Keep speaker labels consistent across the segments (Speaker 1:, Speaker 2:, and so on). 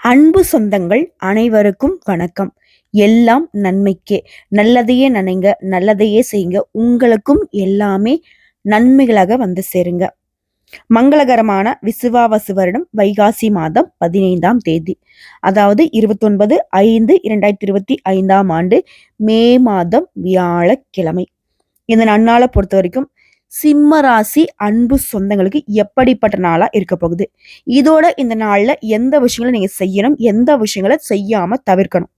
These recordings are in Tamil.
Speaker 1: அன்பு சொந்தங்கள் அனைவருக்கும் வணக்கம். எல்லாம் நன்மைக்கே. நல்லதையே நினைங்க நல்லதையே செய்யுங்க. உங்களுக்கும் எல்லாமே நன்மைகளாக வந்து சேருங்க. மங்களகரமான விசுவாவசு வருடம் வைகாசி மாதம் பதினைந்தாம் தேதி. அதாவது இருபத்தொன்பது ஐந்து இரண்டாயிரத்தி இருபத்தி ஐந்தாம் ஆண்டு மே மாதம் வியாழக்கிழமை. இந்த நன்னாளை பொறுத்த வரைக்கும் சிம்ம ராசி அன்பு சொந்தங்களுக்கு எப்படிப்பட்ட நாளாக இருக்க போகுது? இதோட இந்த நாளில் எந்த விஷயங்களை நீங்கள் செய்யணும்? எந்த விஷயங்களை செய்யாமல் தவிர்க்கணும்?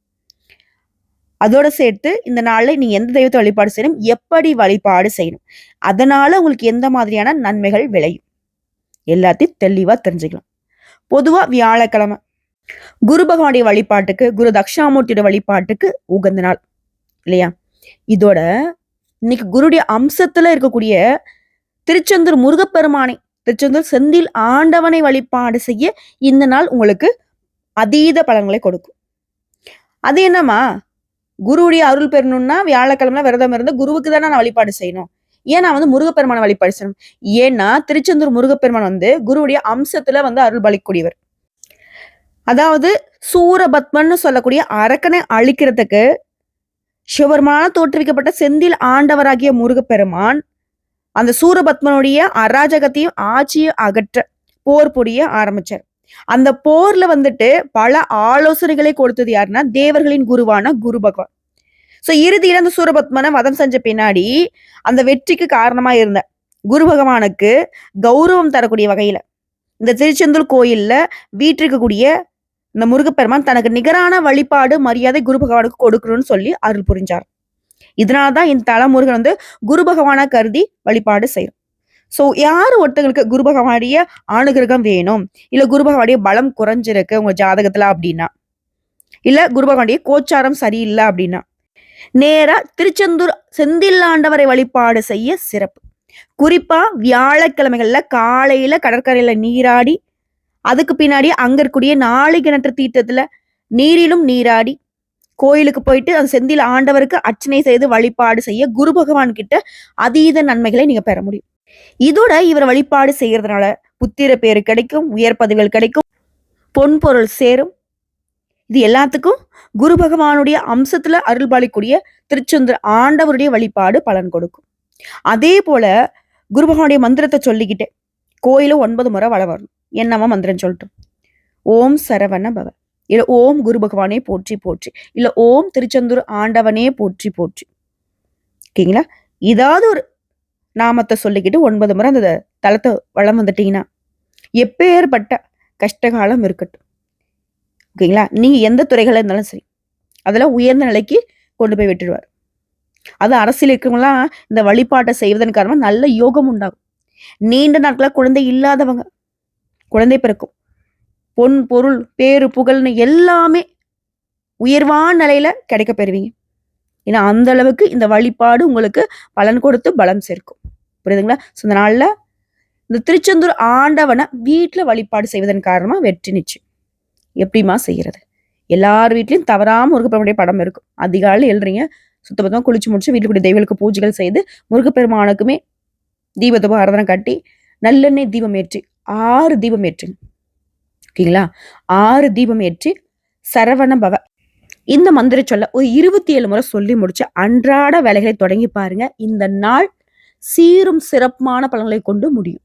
Speaker 1: அதோட சேர்த்து இந்த நாளில் நீங்கள் எந்த தெய்வத்தை வழிபாடு செய்யணும்? எப்படி வழிபாடு செய்யணும்? அதனால உங்களுக்கு எந்த மாதிரியான நன்மைகள் விளையும்? எல்லாத்தையும் தெளிவாக தெரிஞ்சுக்கலாம். பொதுவாக வியாழக்கிழமை. குரு பகவானுடைய வழிபாட்டுக்கு குரு தக்ஷாமூர்த்தியோட வழிபாட்டுக்கு உகந்த நாள். இல்லையா? இதோட இன்னைக்கு குருடைய அம்சத்துல இருக்கக்கூடிய திருச்செந்தூர் முருகப்பெருமானை திருச்செந்தூர் செந்தில் ஆண்டவனை வழிபாடு செய்ய இந்த நாள் உங்களுக்கு அதீத பலன்களை கொடுக்கும். அது என்னம்மா? குருவுடைய அருள் பெறணும்னா வியாழக்கிழமை விரதம் இருந்து குருவுக்கு தானே நான் வழிபாடு செய்யணும். ஏன் நான் வந்து முருகப்பெருமானை வழிபாடு செய்யணும்? ஏன்னா திருச்செந்தூர் முருகப்பெருமான் வந்து குருவுடைய அம்சத்துல வந்து அருள் பலிக்கூடியவர் அதாவது சூரபத்மன்னு சொல்லக்கூடிய அரக்கனை அழிக்கிறதுக்கு சிவபெருமான தோற்றுவிக்கப்பட்ட செந்தில் ஆண்டவராகிய முருகப்பெருமான் அந்த சூரபத்மனுடைய அராஜகத்தையும் ஆட்சியை அகற்ற போர் புரிய ஆரம்பிச்சார். அந்த போர்ல வந்துட்டு பல ஆலோசனைகளை கொடுத்தது யாருன்னா தேவர்களின் குருவான குரு பகவான். சோ இறுதியில அந்த சூரபத்மனை வதம் செஞ்ச பின்னாடி அந்த வெற்றிக்கு காரணமா இருந்த குரு பகவானுக்கு கௌரவம் தரக்கூடிய வகையில இந்த திருச்செந்தூர் கோயில்ல வீட்டிருக்கக்கூடிய இந்த முருகப்பெருமான் தனக்கு நிகரான வழிபாடு மரியாதை குரு பகவானுக்கு கொடுக்கணும்னு சொல்லி அருள் புரிஞ்சார். இதனாலதான் இந்த தல முருகன் வந்து குரு பகவானா கருதி வழிபாடு செய்யும். சோ யார் ஒருத்தங்களுக்கு குரு பகவானுடைய அனுகிரகம் வேணும்? இல்ல குரு பகவானுடைய பலம் குறைஞ்சிருக்கு உங்க ஜாதகத்துல அப்படின்னா? இல்ல குரு பகவானுடைய கோச்சாரம் சரியில்லை அப்படின்னா? நேரா திருச்செந்தூர் செந்தில்லாண்டவரை வழிபாடு செய்ய சிறப்பு. குறிப்பா வியாழக்கிழமைகள்ல காலையில கடற்கரையில நீராடி அதுக்கு பின்னாடி அங்க இருக்கக்கூடிய நாளை கிணற்று தீர்த்தத்துல நீரிலும் நீராடி கோயிலுக்கு போயிட்டு அந்த செந்தில் ஆண்டவருக்கு அர்ச்சனை செய்து வழிபாடு செய்ய குரு பகவான் கிட்ட அதீத நன்மைகளை நீங்க பெற முடியும். இதோட இவர் வழிபாடு செய்யறதுனால புத்திர பேரு கிடைக்கும் உயர் பதவிகள் கிடைக்கும் பொன் பொருள் சேரும். இது எல்லாத்துக்கும் குரு பகவானுடைய அம்சத்துல அருள்பாலிக்கூடிய திருச்செந்தூர் ஆண்டவருடைய வழிபாடு பலன் கொடுக்கும். அதே போல குரு பகவானுடைய மந்திரத்தை சொல்லிக்கிட்டே கோயிலும் ஒன்பது முறை வள வரணும். என்னவா மந்திரம் சொல்லிட்டு ஓம் சரவண பவ இல்லை ஓம் குரு பகவானே போற்றி போற்றி. இல்லை ஓம் திருச்செந்தூர் ஆண்டவனே போற்றி போற்றி. ஓகேங்களா? ஏதாவது ஒரு நாமத்தை சொல்லிக்கிட்டு ஒன்பது முறை அந்த தளத்தை வளம் வந்துட்டீங்கன்னா எப்பேற்பட்ட கஷ்டகாலம் இருக்கட்டும். ஓகேங்களா? நீங்கள் எந்த துறைகளாக இருந்தாலும் சரி அதெல்லாம் உயர்ந்த நிலைக்கு கொண்டு போய் விட்டுடுவார் அது அரசியல் இருக்கிறவங்களாம் இந்த வழிபாட்டை செய்வதன் காரணமாக நல்ல யோகம் உண்டாகும். நீண்ட நாட்களாக குழந்தை இல்லாதவங்க குழந்தை பிறக்கும். பொன் பொருள் பேரு புகழ்னு எல்லாமே உயர்வான நிலையில கிடைக்க பெறுவீங்க. ஏன்னா அந்த அளவுக்கு இந்த வழிபாடு உங்களுக்கு பலன் கொடுத்து பலம் சேர்க்கும். புரியுதுங்களா? ஸோ இந்த நாளில் இந்த திருச்செந்தூர் ஆண்டவனை வீட்டில் வழிபாடு செய்வதன் காரணமாக வெற்றி நிச்சயம். எப்படிமா செய்கிறது எல்லார் வீட்லையும் தவறாமல் முருகப்பெருமானுடைய படம் இருக்கும். அதிகாலையில் எழுறீங்க சுத்தபத்தமாக குளிச்சு முடிச்சு வீட்டுக்குரிய தெய்வங்களுக்கு பூஜைகள் செய்து முருகப்பெருமானுக்குமே தீபத்தப்போ ஆராதனை கட்டி நல்லெண்ணெய் தீபம் ஏற்றி ஆறு தீபம் ஏற்றுங்க ஓகேங்களா? ஆறு தீபம் ஏற்றி சரவண பவ. இந்த மந்திர சொல்ல ஒரு இருபத்தி ஏழு முறை சொல்லி முடிச்சு அன்றாட வேலைகளை தொடங்கி பாருங்க. இந்த நாள் சீரும் சிறப்பான பலன்களை கொண்டு முடியும்.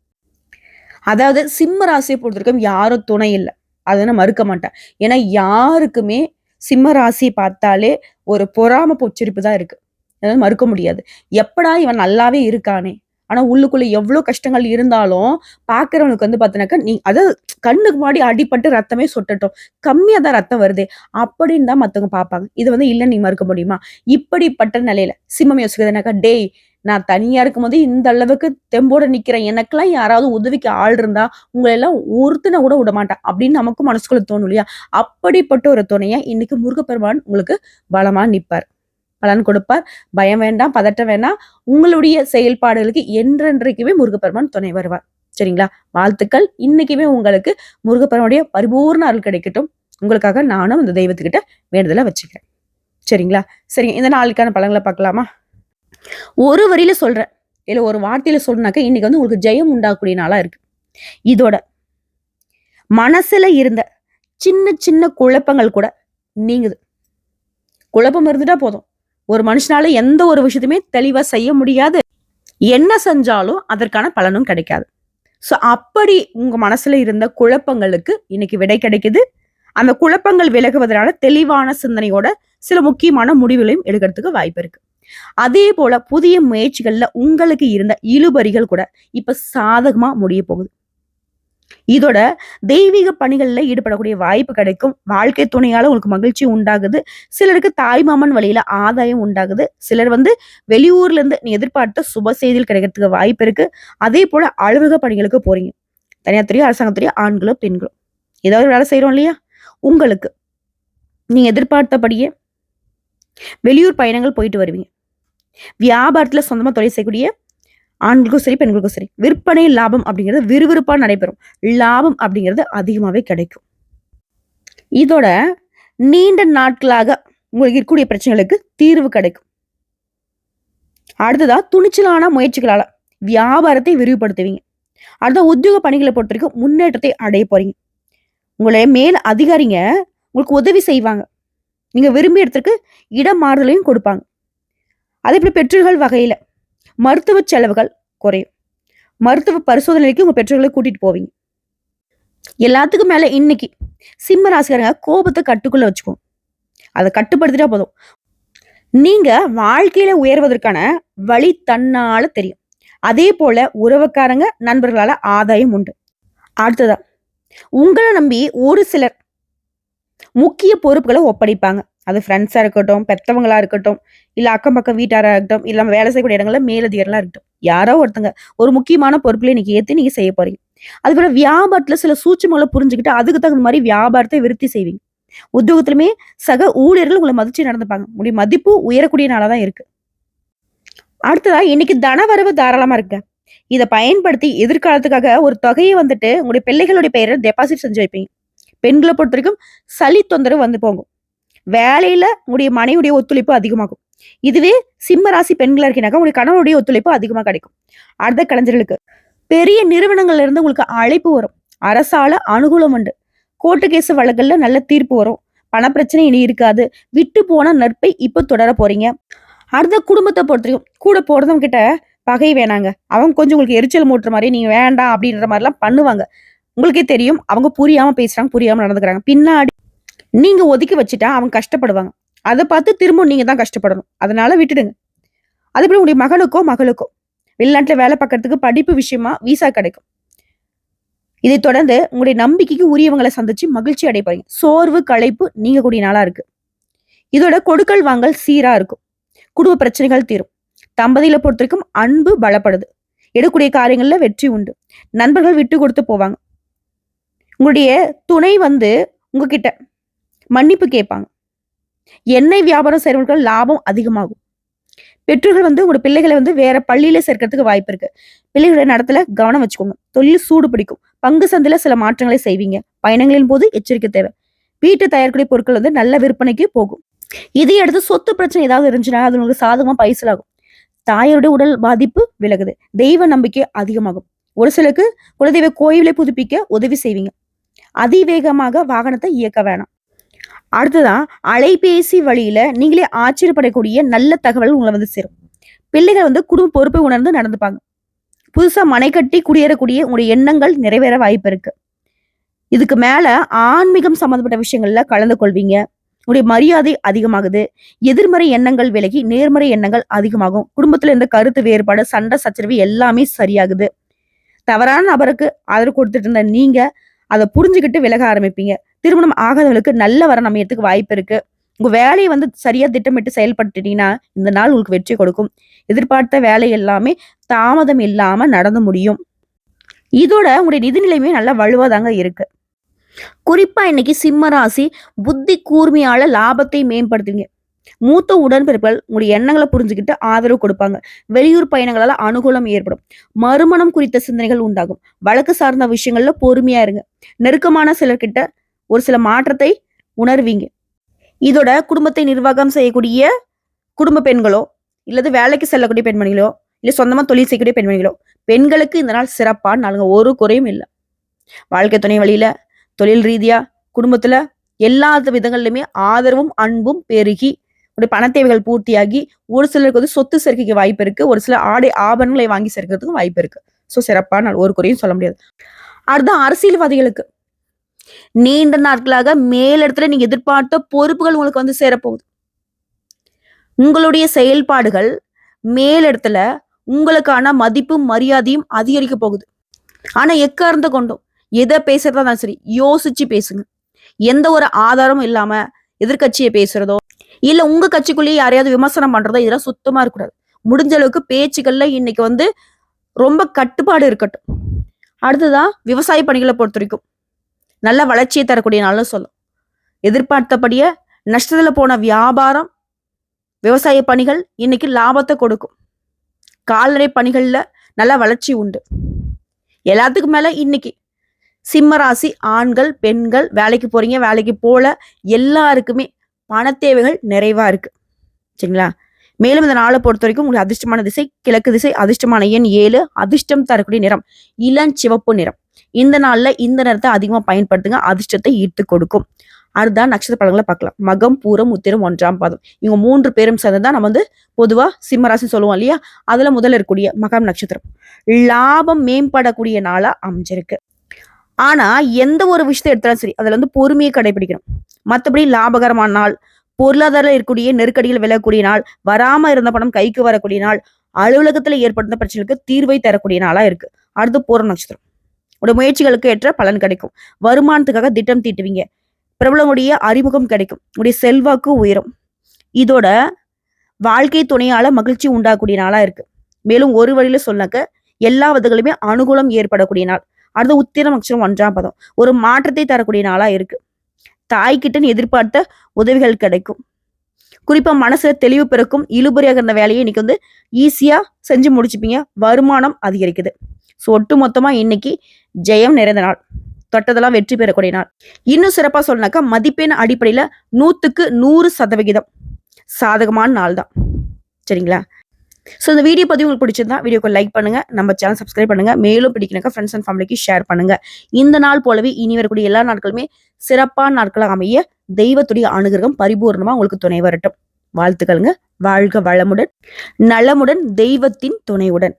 Speaker 1: அதாவது சிம்ம ராசியை பொறுத்தவரைக்கும் யாரும் துணை இல்லை. அதை நான் மறுக்க மாட்டேன். ஏன்னா யாருக்குமே சிம்ம ராசியை பார்த்தாலே ஒரு பொறாம பொச்சரிப்பு தான் இருக்கு. அதாவது மறுக்க முடியாது. எப்படா இவன் நல்லாவே இருக்கானே? ஆனா உள்ளுக்குள்ள எவ்வளவு கஷ்டங்கள் இருந்தாலும் பாக்குறவனுக்கு வந்து பாத்தினாக்கா நீ அதாவது கண்ணுக்கு முன்னாடி அடிபட்டு ரத்தமே சொட்டட்டும். கம்மியா தான் ரத்தம் வருது. அப்படின்னு தான் மத்தவங்க பார்ப்பாங்க இது வந்து இல்ல நீ மறுக்க முடியுமா? இப்படிப்பட்ட நிலையில சிம்மம் யோசிக்கிறதுனாக்கா டேய் நான் தனியா இருக்கும்போது இந்த அளவுக்கு தெம்போட நிக்கிறேன். எனக்கெல்லாம் யாராவது உதவிக்கு ஆள் இருந்தா உங்களை எல்லாம் ஒருத்தனை கூட விட மாட்டேன். அப்படின்னு நமக்கும் மனசுக்குள்ள தோணும் இல்லையா? அப்படிப்பட்ட ஒரு துணையை இன்னைக்கு முருகப்பெருமான் உங்களுக்கு பலமா நிப்பார். பலன் கொடுப்பார். பயம் வேண்டாம் பதட்டம் வேண்டாம். உங்களுடைய செயல்பாடுகளுக்கு என்றென்றைக்குமே முருகப்பெருமான் துணை வருவார். சரிங்களா? வாழ்த்துக்கள். இன்னைக்குமே உங்களுக்கு முருகப்பெருமானுடைய பரிபூர்ண அருள் கிடைக்கட்டும். உங்களுக்காக நானும் இந்த தெய்வத்துக்கிட்ட வேண்டுதலை வச்சுக்கிறேன். சரிங்களா? சரிங்க இந்த நாளுக்கான பழங்களை பார்க்கலாமா? ஒரு வரியில சொல்றேன். இல்லை ஒரு வார்த்தையில சொன்னாக்க இன்னைக்கு வந்து உங்களுக்கு ஜெயம் உண்டாகக்கூடிய நாளா இருக்கு. இதோட மனசுல இருந்த சின்ன சின்ன குழப்பங்கள் கூட நீங்குது. குழப்பம் இருந்துட்டா போதும். ஒரு மனுஷனால எந்த ஒரு விஷயத்தையுமே தெளிவா செய்ய முடியாது. என்ன செஞ்சாலும் அதற்கான பலனும் கிடைக்காது. ஸோ அப்படி உங்க மனசுல இருந்த குழப்பங்களுக்கு இன்னைக்கு விடை கிடைக்குது. அந்த குழப்பங்கள் விலகுவதனால தெளிவான சிந்தனையோட சில முக்கியமான முடிவுகளையும் எடுக்கிறதுக்கு வாய்ப்பு இருக்கு. அதே போல புதிய முயற்சிகள்ல உங்களுக்கு இருந்த இழுபறிகள் கூட இப்ப சாதகமா முடிய போகுது. இதோட தெய்வீக பணிகளில் ஈடுபடக்கூடிய வாய்ப்பு கிடைக்கும். வாழ்க்கை துணையால் உங்களுக்கு மகிழ்ச்சி உண்டாகுது. சிலருக்கு தாய்மாமன் வழியில ஆதாயம் உண்டாகுது. சிலர் வந்து வெளியூர்ல இருந்து நீ எதிர்பார்த்த சுப செய்திகள் கிடைக்கிறதுக்கு வாய்ப்பு இருக்கு. அதே போல அலுவலக பணிகளுக்கு போறீங்க. தனியார் துறையோ அரசாங்கத்துறையோ ஆண்களோ பெண்களோ. ஏதாவது வேலை செய்யறோம் இல்லையா? உங்களுக்கு நீங்க எதிர்பார்த்தபடியே வெளியூர் பயணங்கள் போயிட்டு வருவீங்க. வியாபாரத்துல சொந்தமா தொழில் செய்யக்கூடிய ஆண்களுக்கும் சரி பெண்களுக்கும் சரி விற்பனை லாபம் அப்படிங்கிறது விறுவிறுப்பாக நடைபெறும். லாபம் அப்படிங்கிறது அதிகமாகவே கிடைக்கும். இதோட நீண்ட நாட்களாக உங்களுக்கு இருக்கக்கூடிய பிரச்சனைகளுக்கு தீர்வு கிடைக்கும். அடுத்ததா துணிச்சலான முயற்சிகளால வியாபாரத்தை விரிவுபடுத்துவீங்க. அடுத்த உத்தியோக பணிகளை பொறுத்த வரைக்கும் முன்னேற்றத்தை அடைய போறீங்க. உங்களுடைய மேல் அதிகாரிங்க உங்களுக்கு உதவி செய்வாங்க. நீங்க விரும்பிய இடத்துக்கு இடம் மாறுதலையும் கொடுப்பாங்க. அதே போல பெற்றோர்கள் வகையில மருத்துவ செலவுகள் குறையும். மருத்துவ பரிசோதனைக்கு உங்க பெற்றோர்களை கூட்டிட்டு போவீங்க. எல்லாத்துக்கும் மேல இன்னைக்கு சிம்ம ராசிக்காரங்க கோபத்தை கட்டுக்குள்ள வச்சுக்கோங்க அதை கட்டுப்படுத்திட்டா போதும். நீங்க வாழ்க்கையில உயர்வதற்கான வழி தன்னால தெரியும். அதே போல உறவுக்காரங்க நண்பர்களால ஆதாயம் உண்டு. அடுத்ததா உங்களை நம்பி ஒரு சிலர் முக்கிய பொறுப்புகளை ஒப்படைப்பாங்க. அது ஃப்ரெண்ட்ஸாக இருக்கட்டும் பெத்தவங்களா இருக்கட்டும் இல்லை அக்கம் பக்கம் வீட்டாராக இருக்கட்டும் இல்ல வேலை செய்யக்கூடிய இடங்கள்ல மேலதிகாரிகளா இருக்கட்டும். யாரோ ஒருத்தங்க ஒரு முக்கியமான பொறுப்புல இன்னைக்கு ஏற்றி நீங்க செய்ய போறீங்க. அதுபோல வியாபாரத்தில் சில சூட்சமங்களை புரிஞ்சுக்கிட்டு அதுக்கு தகுந்த மாதிரி வியாபாரத்தை விருத்தி செய்வீங்க. உத்தியோகத்திலுமே சக ஊழியர்கள் உங்களை மதிச்சு நடந்துப்பாங்க. உடைய மதிப்பு உயரக்கூடிய நாளாக தான் இருக்கு. அடுத்ததா இன்னைக்கு தனவரவு தாராளமா இருக்கு இதை பயன்படுத்தி எதிர்காலத்துக்காக ஒரு தொகையை வந்துட்டு உங்களுடைய பிள்ளைகளுடைய பெயரை டெபாசிட் செஞ்சு வைப்பீங்க. பெண்களை பொறுத்த வரைக்கும் சளி தொந்தரவு வந்து போகும். வேலையில உங்களுடைய மனைவியுடைய ஒத்துழைப்பு அதிகமாகும். இதுவே சிம்ம ராசி பெண்களாக இருக்கீங்கன்னாக்கா உங்களுடைய கணவனுடைய ஒத்துழைப்பு அதிகமா கிடைக்கும். அடுத்த கலைஞர்களுக்கு பெரிய நிறுவனங்கள்ல இருந்து உங்களுக்கு அழைப்பு வரும். அரசால அனுகூலம் உண்டு. கோர்ட்டு கேஸ் வழக்குல நல்ல தீர்ப்பு வரும். பணப்பிரச்சனை இனி இருக்காது. விட்டு போன நட்பை இப்ப தொடர போறீங்க. அடுத்த குடும்பத்தை பொறுத்தவரைக்கும் கூட போறதவங்க கிட்ட பகை வேணாங்க. அவங்க கொஞ்சம் உங்களுக்கு எரிச்சல் மூட்டுற மாதிரி நீங்க வேண்டாம் அப்படின்ற மாதிரிலாம் பண்ணுவாங்க. உங்களுக்கே தெரியும். அவங்க புரியாம பேசுறாங்க புரியாம நடந்துக்கிறாங்க. பின்னாடி நீங்க ஒதுக்கி வச்சுட்டா அவங்க கஷ்டப்படுவாங்க. அதை பார்த்து திரும்ப நீங்க தான் கஷ்டப்படணும். அதனால விட்டுடுங்க. அதுபடி உங்களுடைய மகனுக்கோ மகளுக்கோ வெளிநாட்டுல வேலை பார்க்கறதுக்கு படிப்பு விஷயமா விசா கிடைக்கும். இதை தொடர்ந்து உங்களுடைய நம்பிக்கைக்கு உரியவங்களை சந்திச்சு மகிழ்ச்சி அடைய சோர்வு களைப்பு நீங்க கூடிய நாளா இருக்கு. இதோட கொடுக்கல் வாங்கல் சீரா இருக்கும். குடும்ப பிரச்சனைகள் தீரும். தம்பதியில பொறுத்த வரைக்கும் அன்பு பலப்படுது. எடுக்கூடிய காரியங்கள்ல வெற்றி உண்டு. நண்பர்கள் விட்டு கொடுத்து போவாங்க. உங்களுடைய துணை வந்து உங்ககிட்ட மன்னிப்பு கேட்பாங்க. எண்ணெய் வியாபாரம் செய்றவர்கள் லாபம் அதிகமாகும். பெற்றோர்கள் வந்து உங்களோட பிள்ளைகளை வந்து வேற பள்ளியில சேர்க்கறதுக்கு வாய்ப்பு இருக்கு. பிள்ளைகளுடைய நடத்துல கவனம் வச்சுக்கோங்க. தொழில் சூடு பிடிக்கும். பங்கு சந்தையில சில மாற்றங்களை செய்வீங்க. பயணங்களின் போது எச்சரிக்கை தேவை. வீட்டு தயாரிக்கூடிய பொருட்கள் வந்து நல்ல விற்பனைக்கு போகும். இதை அடுத்து சொத்து பிரச்சனை ஏதாவது இருந்துச்சுன்னா அது உங்களுக்கு சாதகமா பைசலாகும் தாயருடைய உடல் பாதிப்பு விலகுது. தெய்வ நம்பிக்கை அதிகமாகும். ஒரு சிலருக்கு குலதெய்வ கோயிலை புதுப்பிக்க உதவி செய்வீங்க. அதிவேகமாக வாகனத்தை இயக்க வேணாம். அடுத்ததான் அலைபேசி வழியில நீங்களே ஆச்சரியப்படக்கூடிய நல்ல தகவல் உங்களை வந்து சேரும். பிள்ளைகள் வந்து குடும்ப பொறுப்பை உணர்ந்து நடந்துப்பாங்க. புதுசா மனை கட்டி குடியேறக்கூடிய உங்களுடைய எண்ணங்கள் நிறைவேற வாய்ப்பு இருக்கு. இதுக்கு மேல ஆன்மீகம் சம்பந்தப்பட்ட விஷயங்கள்ல கலந்து கொள்வீங்க. உங்களுடைய மரியாதை அதிகமாகுது. எதிர்மறை எண்ணங்கள் விலகி நேர்மறை எண்ணங்கள் அதிகமாகும். குடும்பத்துல இருந்த கருத்து வேறுபாடு சண்டை சச்சரவு எல்லாமே சரியாகுது. தவறான நபருக்கு ஆதரவு கொடுத்துட்டு இருந்த நீங்க அதை புரிஞ்சுக்கிட்டு விலக ஆரம்பிப்பீங்க. திருமணம் ஆகாதவங்களுக்கு நல்ல வரம் அமையறதுக்கு வாய்ப்பு இருக்கு. உங்க வேலையை வந்து சரியா திட்டமிட்டு செயல்பட்டுட்டீங்கன்னா இந்த நாள் உங்களுக்கு வெற்றி கொடுக்கும். எதிர்பார்த்த வேலை எல்லாமே தாமதம் இல்லாம நடந்து முடியும். இதோட உங்களுடைய நிதி நிலைமையே நல்லா வலுவாதாங்க இருக்கு. குறிப்பா இன்னைக்கு சிம்ம ராசி புத்தி கூர்மையால லாபத்தை மேம்படுத்துவீங்க. மூத்த உடன்பிறப்புகள் உங்களுடைய எண்ணங்களை புரிஞ்சுக்கிட்டு ஆதரவு கொடுப்பாங்க. வெளியூர் பயணங்களால அனுகூலம் ஏற்படும். மறுமணம் குறித்த சிந்தனைகள் உண்டாகும். வழக்கு சார்ந்த விஷயங்கள்ல பொறுமையா இருங்க. நெருக்கமான சிலர்கிட்ட ஒரு சில மாற்றத்தை உணர்வீங்க. இதோட குடும்பத்தை நிர்வாகம் செய்யக்கூடிய குடும்ப பெண்களோ இல்லது வேலைக்கு செல்லக்கூடிய பெண்மணிகளோ இல்லை சொந்தமாக தொழில் செய்யக்கூடிய பெண்மணிகளோ பெண்களுக்கு இந்த நாள் சிறப்பான நாளுங்க. ஒரு குறையும் இல்லை. வாழ்க்கை துணை வழியில தொழில் ரீதியா குடும்பத்துல எல்லா விதங்கள்லையுமே ஆதரவும் அன்பும் பெருகி உடைய பண தேவைகள் பூர்த்தியாகி ஒரு சிலருக்கு வந்து சொத்து சேர்க்கைக்கு வாய்ப்பு இருக்கு. ஒரு சில ஆடை ஆபரணங்களை வாங்கி சேர்க்கறதுக்கும் வாய்ப்பு இருக்கு. ஸோ சிறப்பான நாள். ஒரு குறையும் சொல்ல முடியாது. அடுத்த அரசியல்வாதிகளுக்கு. நீண்ட நாட்களாக மேலிடத்துல நீங்க எதிர்பார்த்த பொறுப்புகள் உங்களுக்கு வந்து சேரப்போகுது. உங்களுடைய செயல்பாடுகள் மேலிடத்துல உங்களுக்கான மதிப்பும் மரியாதையும் அதிகரிக்க போகுது. ஆனா எக்கார்ந்த கொண்டும்? எதை பேசுறதா இருந்தாலும் சரி யோசிச்சு பேசுங்க. எந்த ஒரு ஆதாரமும் இல்லாம எதிர்க்கட்சியை பேசுறதோ இல்ல உங்க கட்சிக்குள்ளேயே யாரையாவது விமர்சனம் பண்றதோ இதெல்லாம் சுத்தமா இருக்கக்கூடாது. முடிஞ்ச அளவுக்கு பேச்சுக்கள்ல இன்னைக்கு வந்து ரொம்ப கட்டுப்பாடு இருக்கட்டும். அடுத்ததா விவசாய பணிகளை பொறுத்த வரைக்கும். நல்ல வளர்ச்சியை தரக்கூடிய நாள்னு சொல்லும். எதிர்பார்த்தபடியே நஷ்டத்தில் போன வியாபாரம் விவசாய பணிகள் இன்னைக்கு லாபத்தை கொடுக்கும். கால்நடை பணிகளில் நல்ல வளர்ச்சி உண்டு. எல்லாத்துக்கும் மேலே இன்னைக்கு சிம்ம ராசி ஆண்கள் பெண்கள் வேலைக்கு போறீங்க வேலைக்கு போல எல்லாருக்குமே பண தேவைகள் நிறைவா இருக்கு. சரிங்களா? மேலும் இந்த நாளை பொறுத்த வரைக்கும் உங்களுக்கு அதிர்ஷ்டமான திசை கிழக்கு திசை அதிர்ஷ்டமான எண் ஏழு அதிர்ஷ்டம் தரக்கூடிய நிறம் இளம் சிவப்பு நிறம். இந்த நாள்ல இந்த நிறத்தை அதிகமா பயன்படுத்துங்க அதிர்ஷ்டத்தை ஈர்த்து கொடுக்கும். அதுதான் நட்சத்திர படங்களை பார்க்கலாம். மகம் பூரம் உத்திரம் ஒன்றாம் பாதம். இவங்க மூன்று பேரும் சேர்ந்துதான் நம்ம வந்து பொதுவா சிம்மராசி சொல்லுவோம் இல்லையா? அதுல முதல்ல இருக்கக்கூடிய மகம் நட்சத்திரம். லாபம் மேம்படக்கூடிய நாளா அமைஞ்சிருக்கு. ஆனா எந்த ஒரு விஷயத்தை எடுத்தாலும் சரி அதுல வந்து பொறுமையை கடைபிடிக்கணும். மற்றபடி லாபகரமான நாள் பொருளாதாரம் இருக்கக்கூடிய நெருக்கடிகள் விலகக்கூடிய நாள் வராம இருந்த பணம் கைக்கு வரக்கூடிய நாள் அலுவலகத்துல ஏற்படுத்த பிரச்சனைகளுக்கு தீர்வை தரக்கூடிய நாளா இருக்கு. அடுத்து பூர நட்சத்திரம். உடைய முயற்சிகளுக்கு ஏற்ற பலன் கிடைக்கும். வருமானத்துக்காக திட்டம் தீட்டுவீங்க. பிரபலமுடைய அறிமுகம் கிடைக்கும். உடைய செல்வாக்கு உயரும். இதோட வாழ்க்கை துணையால மகிழ்ச்சி உண்டாகக்கூடிய நாளா இருக்கு. மேலும் ஒரு வழியில சொன்னாக்க எல்லா விதங்களுமே அனுகூலம் ஏற்படக்கூடிய நாள். அடுத்து உத்திரம் நட்சத்திரம் ஒன்றாம் பதம். ஒரு மாற்றத்தை தரக்கூடிய நாளா இருக்கு. தாய்கிட்டன்னு எதிர்பார்த்த உதவிகள் கிடைக்கும். குறிப்பா மனசுல தெளிவு பிறக்கும் இழுபறியாக இருந்த வேலையை இன்னைக்கு வந்து ஈஸியா செஞ்சு முடிச்சுப்பீங்க. வருமானம் அதிகரிக்குது. ஸோ ஒட்டு மொத்தமா இன்னைக்கு ஜெயம் நிறைந்த நாள். தொட்டதெல்லாம் வெற்றி பெறக்கூடிய நாள். இன்னும் சிறப்பா சொல்லனாக்கா மதிப்பெண் அடிப்படையில நூத்துக்கு நூறு சதவிகிதம் சாதகமான நாள் தான் சரிங்களா? ஸோ இந்த வீடியோ பதிவு உங்களுக்கு பிடிச்சிருந்தா வீடியோக்கு லைக் பண்ணுங்க நம்ம சேனல் சப்ஸ்கிரைப் பண்ணுங்க மேலும் பிடிக்கணுக்கா ஃப்ரெண்ட்ஸ் அண்ட் ஃபேமிலிக்கு ஷேர் பண்ணுங்க. இந்த நாள் போலவே இனி வரக்கூடிய எல்லா நாட்களுமே சிறப்பான நாட்களாக அமைய தெய்வத்துடைய அனுகிரகம் பரிபூர்ணமாக உங்களுக்கு துணை வரட்டும். வாழ்த்துக்களுங்க. வாழ்க வளமுடன் நலமுடன் தெய்வத்தின் துணையுடன்.